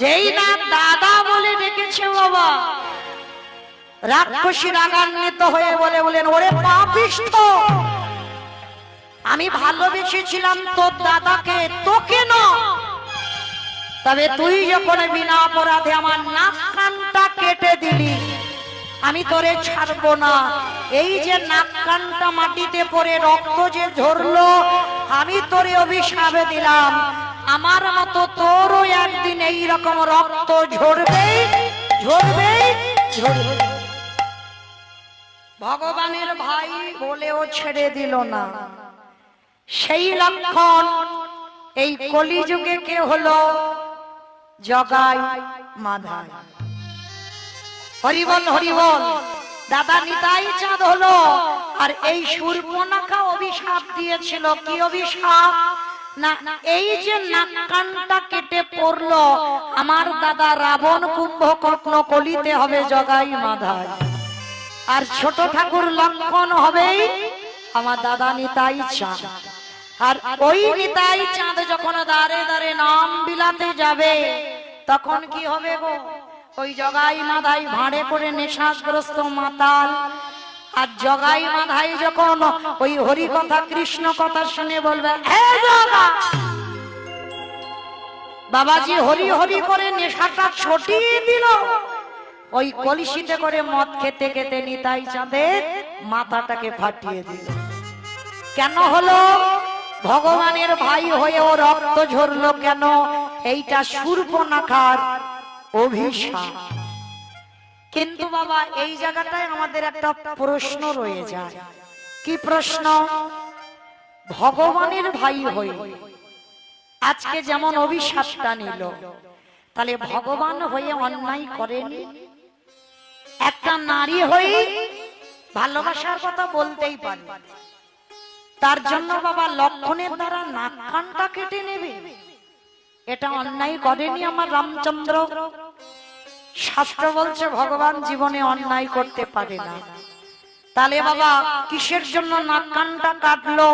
যেই না দাদা বলে ডেকেছে বাবা। রাক্ষসী রাগান্বিত হয়ে বলে বলেন, ওরে পাপিষ্ঠ, আমি ভালোবেসেছিলাম তোর দাদাকে, তোকে না। তবে তুই যখন বিনা অপরাধে আমার নাক কানটা কেটে দিলি, আমি তোরে ছাড়বো না। এই যে নাক মাটিতে পড়ে রক্ত যে ঝরলো, আমি তোরে অভিশাপে দিলাম। আমার মতো তোরও একদিন এই রকম রক্ত ঝরবে ঝরবে ভগবানের ভাই বলেও ছেড়ে দিল না। সেই লক্ষণ এই কলিযুগে কে হলো? জগাই মাধায় হরিবল হরিবল, দাদা নিতাই চাঁদ হলো, আর এই সুরপনাখা অভিশাপ দিয়েছিল। কি অভিশাপ? না এই যে নাককানটা কেটে পড়ল আমার দাদা রাবণ কুম্ভকর্ণ কলিতে হবে জগাই মাধায় আর ছোট ঠাকুর লক্ষণ হবেই আমার দাদা নিতাই চাঁদ। আর ওই নিতাই চাঁদ যখন দাঁড়ে দাঁড়ে নাম বিলাতে যাবে তখন কি হবে গো? ওই জগাই মাধাই ভাঁড়ে করে নেশাগ্রস্ত মাতাল আর জগাই মাধাই যখন ওই হরি কথা, কৃষ্ণ কথা শুনে বলবে! বাবাজি হরি হরি করে নেশাটা ছটিয়ে দিল। ওই কলসিতে করে মদ খেতে খেতে নিতাই চাঁদের মাথাটাকে ফাটিয়ে দিল। কেন হলো? ভগবানের ভাই হয়ে ও রক্ত ঝরলো কেন? এইটা সূর্পনাখার অভিশাপ। কিন্তু বাবা, এই জায়গাটায় আমাদের একটা প্রশ্ন রয়ে যায়। কি প্রশ্ন? ভগবানের ভাই হয়ে আজকে যেমন অভিশাপটা নিল, তাহলে ভগবান হয়ে অন্যায় করেনি? একটা নারী হয়ে ভালোবাসার কথা বলতেই পারে। তার জন্য বাবা লক্ষণের দ্বারা নাক কানটা কেটে নেবে। এটা অন্যায় করেনি আমার রামচন্দ্র। শাস্ত্র বলছে ভগবান জীবনে অন্যায় করতে পারে না। তাহলে বাবা কিসের জন্য নাক কানটা কাটলো?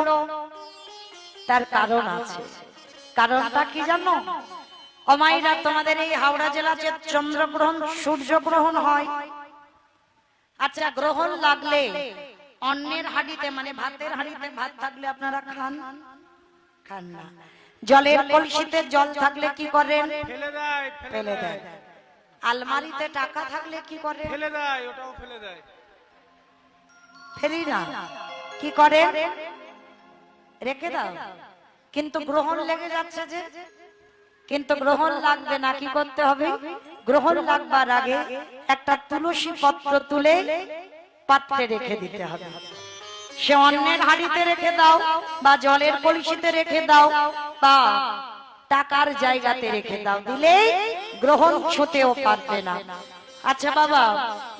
তার কারণ আছে। কারণটা কি জানো? অমাইরা তোমাদের এই হাওড়া জেলা যে চন্দ্রগ্রহণ সূর্যগ্রহণ হয়। আচ্ছা গ্রহণ লাগলে অন্যের হাড়িতে মানে ভাতের হাড়িতে ভাত থাকলে আপনারা খান? খান না। জলের কলসিতে জল থাকলে কি করেন? ফেলে দেয় ফেলে দেয়। আলমারিতে টাকা থাকলে কি করে? ফেলে দেয় ওটাও ফেলে দেয়। ফেরি না। কি করে? রেখে দাও। কিন্তু গ্রহণ লেগে যাচ্ছে যে? কিন্তু গ্রহণ লাগবে না কি করতে হবে? গ্রহণ লাগবার আগে একটা তুলসী পত্র তুলে পাত্রে রেখে দিতে হবে। সে অন্যের হাড়িতে রেখে দাও বা জলের কলসিতে রেখে দাও বা টাকার জায়গাতে রেখে দাও। দিলে গ্রহণ ছুতেও পারবে না। আচ্ছা বাবা,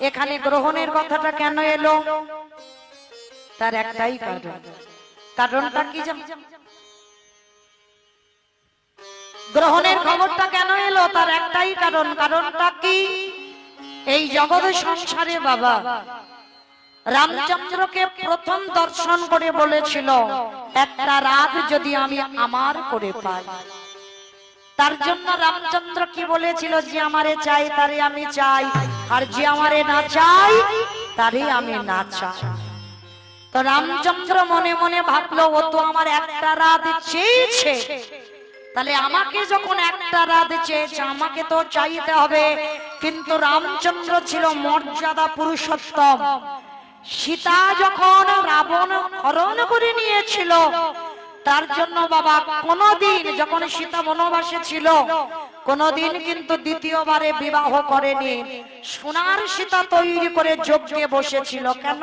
এখানে গ্রহণের কথাটা কেন এলো? তার একটাই কারণ। কারণটা কি? গ্রহণের খবরটা কেন এলো? তার একটাই কারণ। কারণটা কি? এই জগৎ সংসারে বাবা, রামচন্দ্রকে প্রথম দর্শন করে বলেছিল, একটা রাত যদি আমি আমার করে পাই তার জন্য রামচন্দ্র কি বলেছিল? যে আমারে চাই, তারে আমি চাই। আর যে আমারে না চাই, তারে আমি না চাই। তো রামচন্দ্র মনে মনে ভাবলো, ও তো আমার একটা রাত চেয়েছে। তাহলে আমাকে যখন একটা রাত চেয়েছে, আমাকে তো চাইতে হবে। কিন্তু রামচন্দ্র ছিল মর্যাদা পুরুষোত্তম। সীতা যখন রাবণ হরণ করে নিয়েছিল তার জন্য বাবা কোনদিন যখন সীতা বনবাসে ছিল, কোনদিন কিন্তু দ্বিতীয়বারে বিবাহ করেনি। সোনার সীতা তৈরি করে যজ্ঞে বসেছিল। কেন?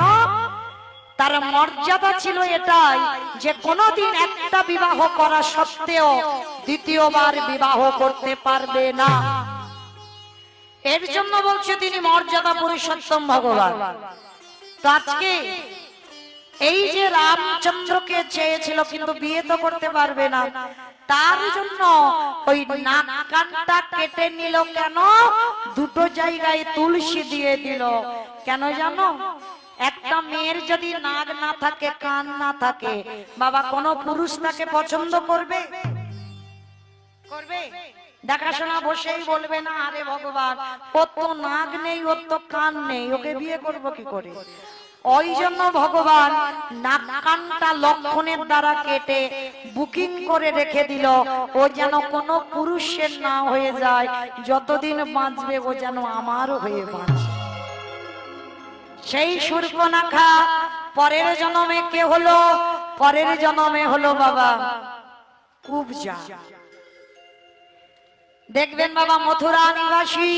তার মর্যাদা ছিল এটাই যে কোনদিন একটা বিবাহ করা সত্ত্বেও দ্বিতীয়বার বিবাহ করতে পারবে না। এর জন্য বলছে তিনি মর্যাদা পুরুষোত্তম ভগবান। তো আজকে এই যে রামচন্দ্রকে চেয়েছিল, কিন্তু বিয়ে তো করতে পারবে না। তার জন্য ওই নাক কানটা কেটে নিল কেন? দুটো জায়গায় তুলসী দিয়ে দিল। কেন জানো? একটা মেয়ের যদি নাক না থাকে, কান না থাকে, বাবা কোন পুরুষ তাকে পছন্দ করবে? করবে? দেখাশোনা বসেই বলবে, না আরে ভগবান, ওর তো নাক নেই, ওর তো কান নেই, ওকে বিয়ে করব কি করে? ওই জন্য ভগবান নাক কানটা লক্ষণের দ্বারা কেটে বুকিং করে রেখে দিল। ও যেন কোনো পুরুষের না হয়ে যায়, যতদিন বাঁচবে ও যেন আমারও হয়ে বাঁচে। সেই সূর্পনাখা পরের জন্মে কে হলো? পরের জন্মে হলো বাবা কুবজা। দেখবেন বাবা মথুরা নিবাসী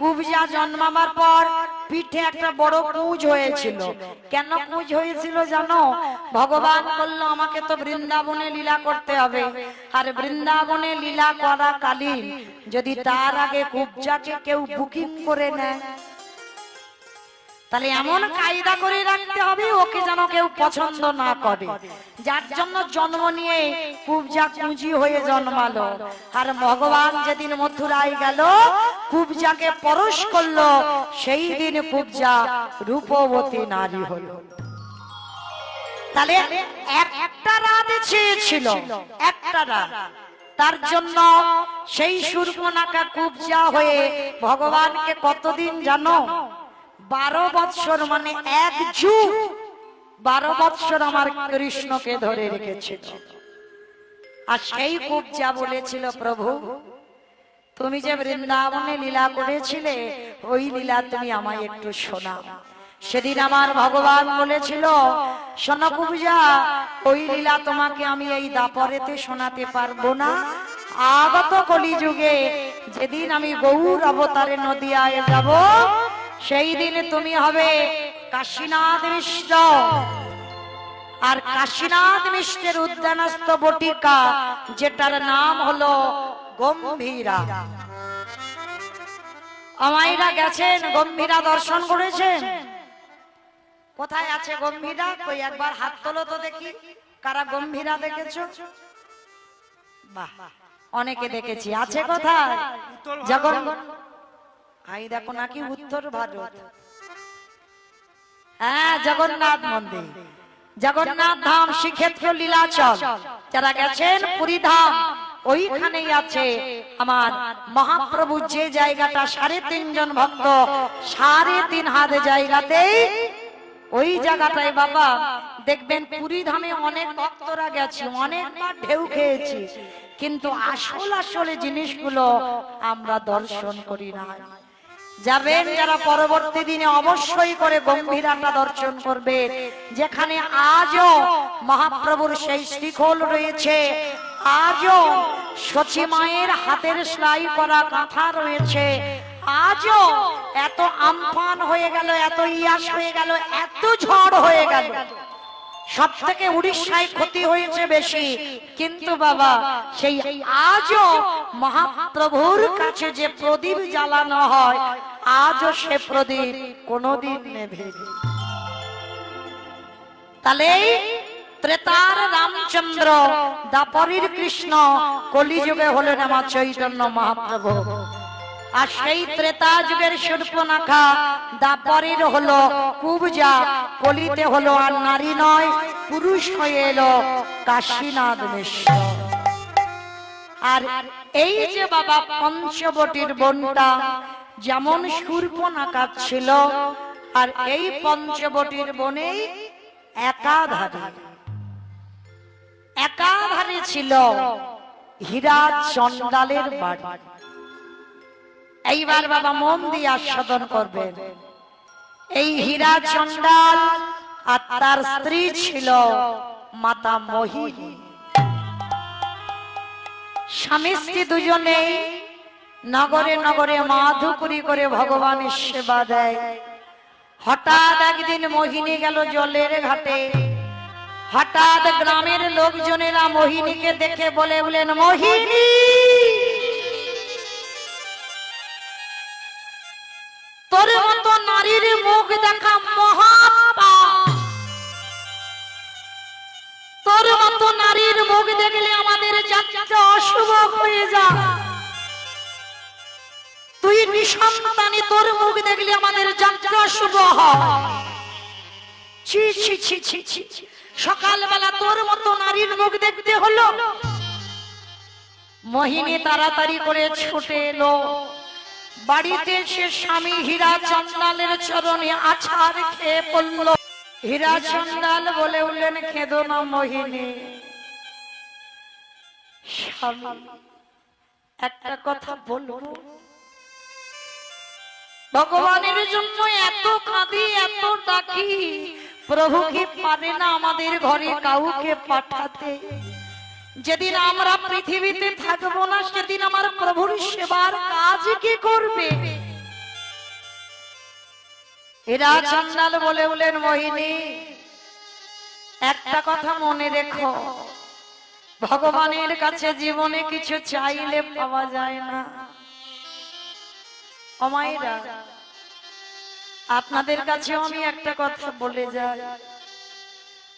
কুবজা জন্মাবার পর পিঠে একটা বড় কুজ হয়েছিল। কেন কুজ হয়েছিল জানো? ভগবান বলল, আমাকে তো বৃন্দাবনে লীলা করতে হবে। আর বৃন্দাবনে লীলা করা কালীন। যদি তার আগে কুবজাকে কেউ বুকিং করে নেয় তাহলে এমন কায়দা করে রাখতে হবে ওকে যেন কেউ পছন্দ না করে। যার জন্য জন্ম নিয়ে কুবজা কুঁজি হয়ে জন্মালো। আর ভগবান যেদিন মথুরায় গেল কুবজাকে পরশ করল, সেই দিন কুবজা রূপবতী নারী হলো। তাহলে একটা রাত চেয়েছিল, একটা রাত। তার জন্য সেই সূর্পনাকা কুবজা হয়ে ভগবানকে কতদিন জানো? বারো বৎসর মানে এক যুগ। বারো বৎসর আমার কৃষ্ণকে ধরে রেখেছিল। আর সেই কুবজা বলেছিল প্রভু তুমি যে বৃন্দাবনে লীলা করেছিলে ওই লীলা তুমি আমায় একটু শোনাও। সেদিন আমার ভগবান বলেছিল শোনো ওই লীলা তোমাকে আমি এই দাপরেতে শোনাতে পারব না। আগত কলিযুগে যেদিন আমি গৌর অবতারে নদী নদিয়ায় যাব সেই দিনে তুমি হবে কাশীনাথ মিশ্র আর কাশীনাথ মিশ্রের উদ্যানস্থ বটিকা যেটার নাম হলো গম্ভীরা। আমাইরা গেছেন গম্ভীরা দর্শন করেছেন। কোথায় আছে গম্ভীরা? কই একবার হাত তোলো তো দেখি। কারা গম্ভীরা দেখেছ? বাহ অনেকে দেখেছি। আছে কোথায়? যখন আই দেখো নাকি উত্তর ভারত। হ্যাঁ জগন্নাথ মন্দির। জগন্নাথ ধাম শ্রীক্ষেত্র লীলাচল। যারা গেছেন পুরী ধাম ওইখানেই আছে আমার মহাপ্রভু যে জায়গাটা সাড়ে তিনজন ভক্ত সাড়ে তিন হাত জায়গাতেই ওই জায়গাটায় বাবা দেখবেন পুরী ধামে অনেক ভক্তরা গেছে অনেকবার ঢেউ খেয়েছি। কিন্তু আসল আসলে জিনিসগুলো আমরা দর্শন করি না। যাবেন যারা পরবর্তী দিনে অবশ্যই করে গম্ভীরাটা দর্শন করবে। যেখানে আজও মহাপ্রভুর সেই শ্রীখোল রয়েছে, আজও সচি মায়ের হাতের সেলাই করা কাঁথা রয়েছে, আজও এত আমফান হয়ে গেল, এত ইয়াস হয়ে গেল, এত ঝড় হয়ে গেল। সব থেকে উড়িষ্যায় ক্ষতি হয়েছে বেশি। কিন্তু বাবা, সেই আজও মহাপ্রভুর কাছে যে প্রদীপ জ্বালানো হয়, আজও সে প্রদীপ কোনদিন নেভে তাহলে ত্রেতার রামচন্দ্র, দাপরির কৃষ্ণ, কলিযুগে হলেন আমার চৈতন্য মহাপ্রভু। আর সেই ত্রেতা যুগের সূর্পনাখা দাপরের হলো কুবজা, কলিতে হলো আর নারী নয়, পুরুষ হয়ে এলো কাশীনাথ মিশ্র। আর এই যে বাবা পঞ্চবটির বনটা, যেমন সূর্পনাখা ছিল, আর এই পঞ্চবটির বনেই একাধারে। একাধারে ছিল হীরা চন্ডালের বাড়ি। এইবার বাবা মন দিয়ে আস্বাদন করবেন এই হীরা চন্ডাল আর তার স্ত্রী ছিল মাতা মোহিনী। স্বামী স্ত্রী দুজনে নগরে নগরে মাধুকুরি করে ভগবানের সেবা দেয়। হঠাৎ একদিন মোহিনী গেল জলের ঘাটে। হঠাৎ গ্রামের লোকজনেরা মোহিনীকে দেখে বলে বলেন মোহিনী! আমাদের অশুভ হয়ে যা। তুই নিঃসন্তানী তোর মুখ দেখলে আমাদের যাত্রা শুভ হয়। ছি ছি ছি ছি। সকালবেলা তোর মতো নারীর মুখ দেখতে হলো। মোহিনী তাড়াতাড়ি করে ছুটে এলো। বাড়িতে সে স্বামী হীরা চন্দালের চরণে আছাড় খেয়ে পড়ল। হীরা চন্দাল বলে উঠলেন, খেদো না মোহিনী। স্বামী একটা কথা বলব? ভগবানের জন্য এত কাঁদি, এত ডাকি পারে না আমাদের ঘরে কাউকে পাঠাতে? যেদিন আমরা পৃথিবীতে থাকব না, সেদিন আমার প্রভুর সেবার কাজ কি করবে? এরা চন্দাল বলে উলেন মোহিনী, একটা কথা মনে রেখো। ভগবানের কাছে জীবনে কিছু চাইলে পাওয়া যায় না। অমায়েরা, আপনাদের কাছে আমি একটা কথা বলে যাই।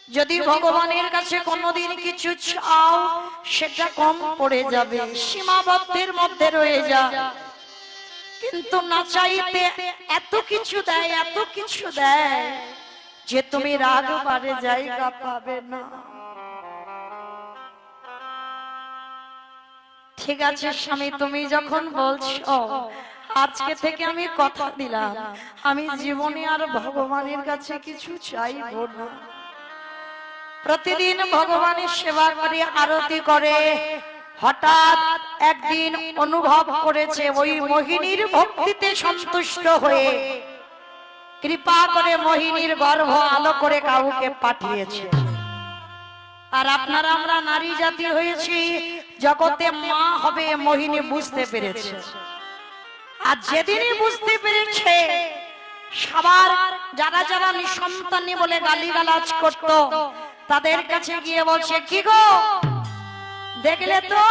যদি ভগবানের কাছে কোনোদিন কিছু চাও, সেটা কম পড়ে যাবে, সীমাবদ্ধের মধ্যে রয়ে যা। কিন্তু না চাইতে এত কিছু দেয়, এত কিছু দেয়, যে তুমি রাগ পারে জায়গা পাবে না। ঠিক আছে স্বামী তুমি যখন বলছো আজকে থেকে আমি কথা দিলাম আমি জীবনে আর ভগবানের কাছে কিছু চাইব না। প্রতিদিন ভগবানের সেবা করে আরতি করে। হঠাৎ একদিন অনুভব করেছে ওই মোহিনীর ভক্তিতে সন্তুষ্ট হয়ে। কৃপা করে মোহিনীর গর্ভ আলো করে কাউকে পাঠিয়েছে। আর আপনারা আমরা নারী জাতি হয়েছি জগতে মা হবে মোহিনী বুঝতে পেরেছে। আর যেদিনই বুঝতে পেরেছে সবার যারা যারা নিঃসন্তানী বলে গালিগালাজ করত তাদের কাছে গিয়ে বলছে কি গো? দেখলে তো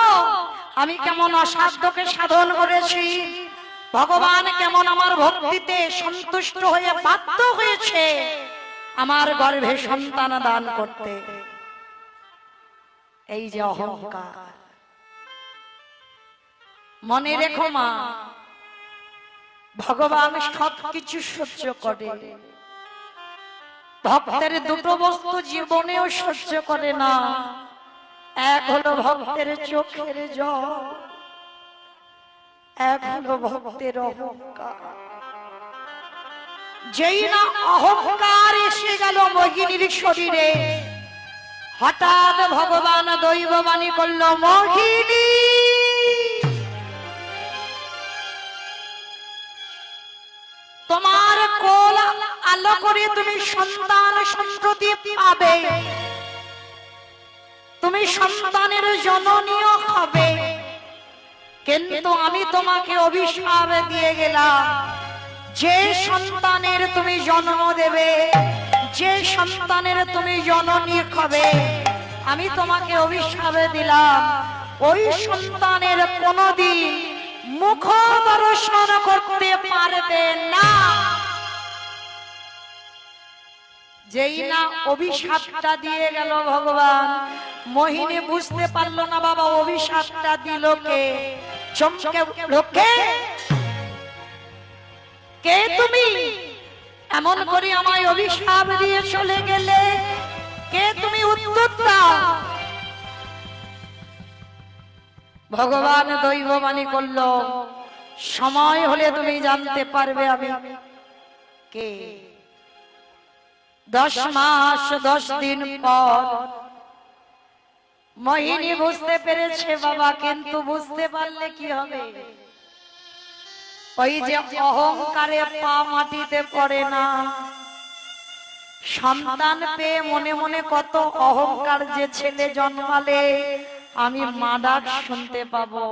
আমি কেমন অসাধ্যকে সাধন করেছি। ভগবান কেমন আমার ভক্তিতে সন্তুষ্ট হয়ে বাধ্য হয়েছে আমার গর্ভে সন্তান দান করতে। এই যে অহংকার। মনে রেখো মা ভগবান সব কিছু সহ্য করে। ভক্তের দুটো বস্তু জীবনেও সহ্য করে না। এক হলো ভক্তের চোখের জল। এক হলো ভক্তের অহংকার। যেই না অহংকার এসে গেল মোহিনীর শরীরে। হঠাৎ ভগবান দৈববাণী করল মোহিনী তোমার কোল আলো করে তুমি সন্তান সন্ততি পাবে। তুমি সন্তানের জননীয় হবে। কিন্তু আমি তোমাকে অভিশাপ দিয়ে গেলাম। যে সন্তানের তুমি জন্ম দেবে, যে সন্তানের তুমি জননী হবে, আমি তোমাকে অভিশাপে দিলাম। ওই সন্তানের কোনদিন মুখ দর্শন করতে পারবে না। যেই না অভিশাপটা দিয়ে গেল ভগবান। মোহিনী বুঝতে পারল না বাবা অভিশাপটা দিল কে? চমকে লোকে কে? তুমি? এমন করে আমায় অভিশাপ দিয়ে চলে গেলে কে তুমি উত্তর দাও? ভগবান দৈববাণী করল সময় হলে তুমি জানতে পারবে আমি কে? দশ মাস, দশ দিন পর। মোহিনী বুঝতে পেরেছে বাবা, কিন্তু বুঝতে পারলে কি হবে? ওই যে অহংকারে পা মাটিতে পড়ে না। সন্তান পেয়ে মনে মনে কত অহংকার যে ছেলে জন্মালে, আমি মা শুনতে পাবো।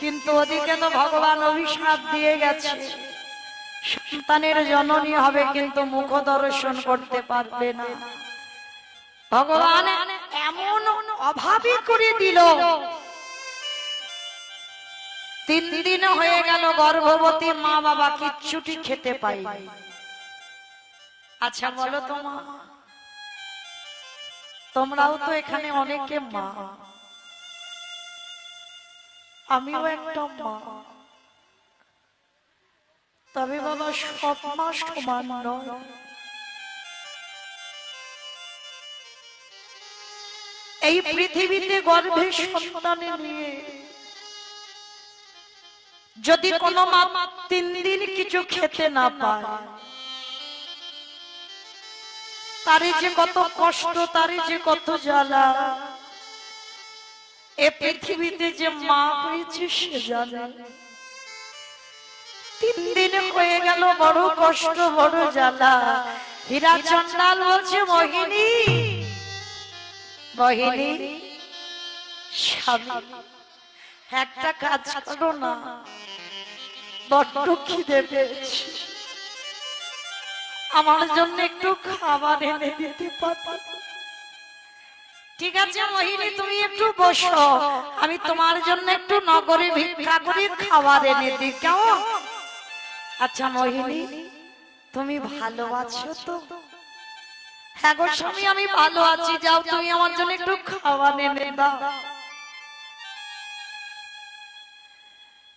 কিন্তু ওদিকে তো ভগবান অভিশাপ দিয়ে গেছে। সন্তানের জননী হবে কিন্তু মুখ দর্শন করতে পারবে না। ভগবান এমন অভাবী করে দিল। তিন দিন হয়ে গেল, গর্ভবতী মা বাবা কিচ্ছুটি খেতে পাই আচ্ছা বলো তো তোমরাও তো এখানে অনেকে মা। আমিও একটা মা। তবে বাবা, সব মা সমান এই পৃথিবীতে গর্ভে সন্তানে নিয়ে যদি কোনো মা তিন দিন কিছু খেতে না পায় তারই যে কত কষ্ট তারই যে কত জ্বালা, এ পৃথিবীতে যে মা হয়েছে সে জানে। তিন দিন হয়ে গেল, বড় কষ্ট বড় জ্বালা। হীরা চন্ডাল বলছে, মোহিনী মোহিনী একটা কাজ করো না, বড্ড খিদে পেয়েছি। আমার জন্য একটু খাবার এনে দিতে পারো? ঠিক আছে মোহিনী, তুমি একটু বসো। আমি তোমার জন্য একটু নগরে ভিক্ষা করে খাবার এনে দিই, কেমন? আচ্ছা মোহিনী তুমি ভালো আছো তো? হ্যাঁ গো স্বামী আমি ভালো আছি। যাও তুমি আমার জন্য একটু খাবার এনে দাও।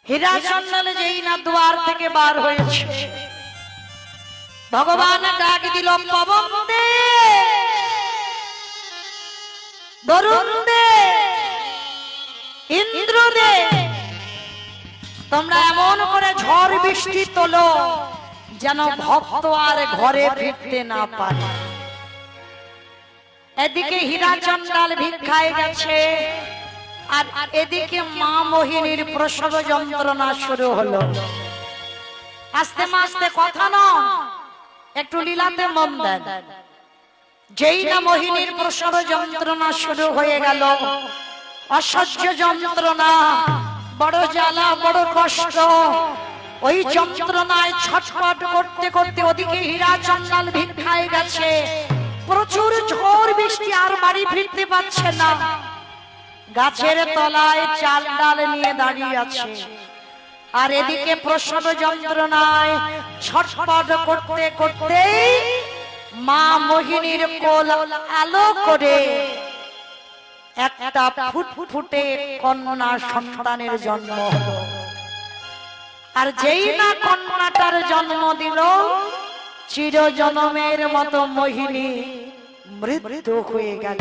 হীরা যেই না দুয়ার থেকে বার হয়েছে। ভগবান ডাক দিল পবন দে। বরুণ দে। ইন্দ্র দে। তোমরা এমন করে ঝড় বৃষ্টি তোলো যেন ভক্ত আর ঘরে ফিরতে না পারে। এদিকে হীরা চন্ডাল ভিক্ষায় গেছে, আর এদিকে মা মোহিনীর প্রসব যন্ত্রণা শুরু হলো। আস্তে আস্তে কথা ন, একটু লীলাতে মন দেন। যেই না মোহিনীর প্রসব যন্ত্রণা শুরু হয়ে গেল, অসহ্য যন্ত্রণা বড় জ্বালা, বড় কষ্ট। ওই যন্ত্রণায় ছটফট করতে করতে ওদিকে হীরা চন্ডাল ভিক্ষায় গেছে। প্রচুর ঝড় বৃষ্টি আর বাড়ি ফিরতে পারছে না। গাছের তলায় চাল ডাল নিয়ে দাঁড়িয়ে আছে। আর এদিকে প্রসব যন্ত্রণায় ছটফট করতে করতে মা মোহিনীর কোল আলো করে। একটা ফুটফুটে কন্যা সন্তানের জন্ম আর যেই না কন্যাটার জন্ম দিল চির জনমের মতো মোহিনী মৃত্যু হয়ে গেল।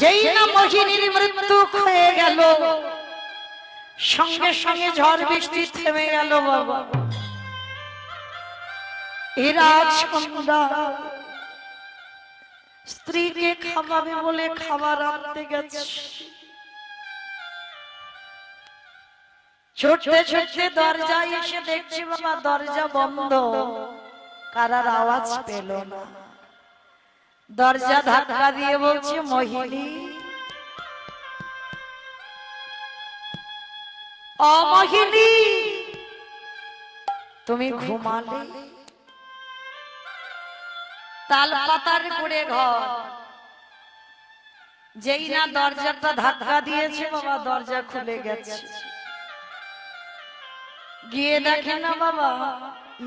যেই না মোহিনীর মৃত্যু হয়ে গেল, সঙ্গে সঙ্গে ঝড় বৃষ্টি থেমে গেল। বাবা এরা সন্ধ্যা স্ত্রীকে খাওয়াবে বলে খাবার আনতে গেছে। ছুটতে দরজায় এসে দেখছি বাবা দরজা বন্ধ। কারার আওয়াজ পেল না। দরজা ধাক্কা দিয়ে বলছে, মহিনী তুমি ঘুমালে? তাল পাতার করে ঘর। যেই না দরজাটা ধাক্কা দিয়েছে, বাবা, দরজা খুলে গেছে। গিয়ে দেখে না বাবা,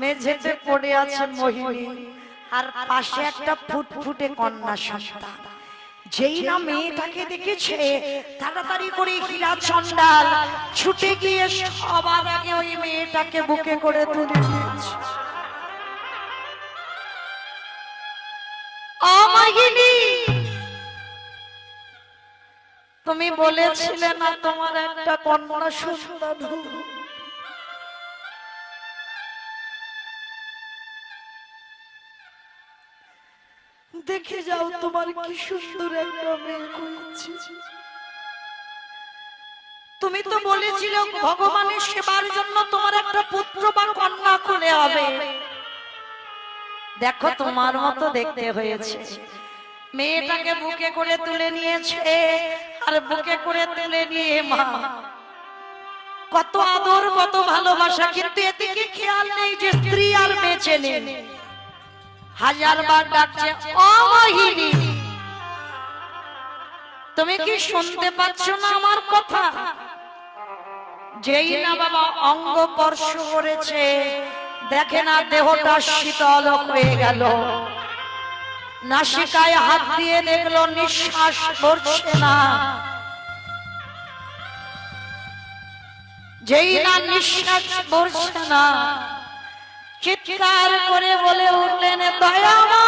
মেঝেতে পড়ে আছেন মোহিনী, আর পাশে একটা ফুটফুটে কন্যা সন্তান। যেই না মেয়েটাকে দেখেছে, তাড়াতাড়ি করে হীরা চন্ডাল ছুটে গিয়ে সবার আগে ওই মেয়েটাকে বুকে করে তুলে নিয়েছে তুমি বলেছিলে না তোমার একটা কন্যা সুন্দর। দেখে যাও তোমার কি সুন্দর একটা তুমি তো বলেছিল ভগবানের সেবার জন্য তোমার একটা পুত্র বা কন্যা খুলে হবে। দেখো তোমার মতো দেখতে হয়েছে। মেয়েটাকে বুকে করে তুলে নিয়েছে আর বুকে করে তুলে নিয়ে মা। কত আদর কত ভালোবাসা কিন্তু এদিকে খেয়াল নেই যে স্ত্রী আর বেঁচে নেই। হাজার বার ডাকছে অমহিনী তুমি কি শুনতে পাচ্ছ না আমার কথা? যেই না বাবা অঙ্গ স্পর্শ করেছে। দেখে না দেহটা শীতল হয়ে গেল। নাসিকায় হাত দিয়ে দেখল নিঃশ্বাস পড়ছে না। যেই না নিঃশ্বাস পড়ছে না, চিৎকার করে বলে উঠলেন দয়ামা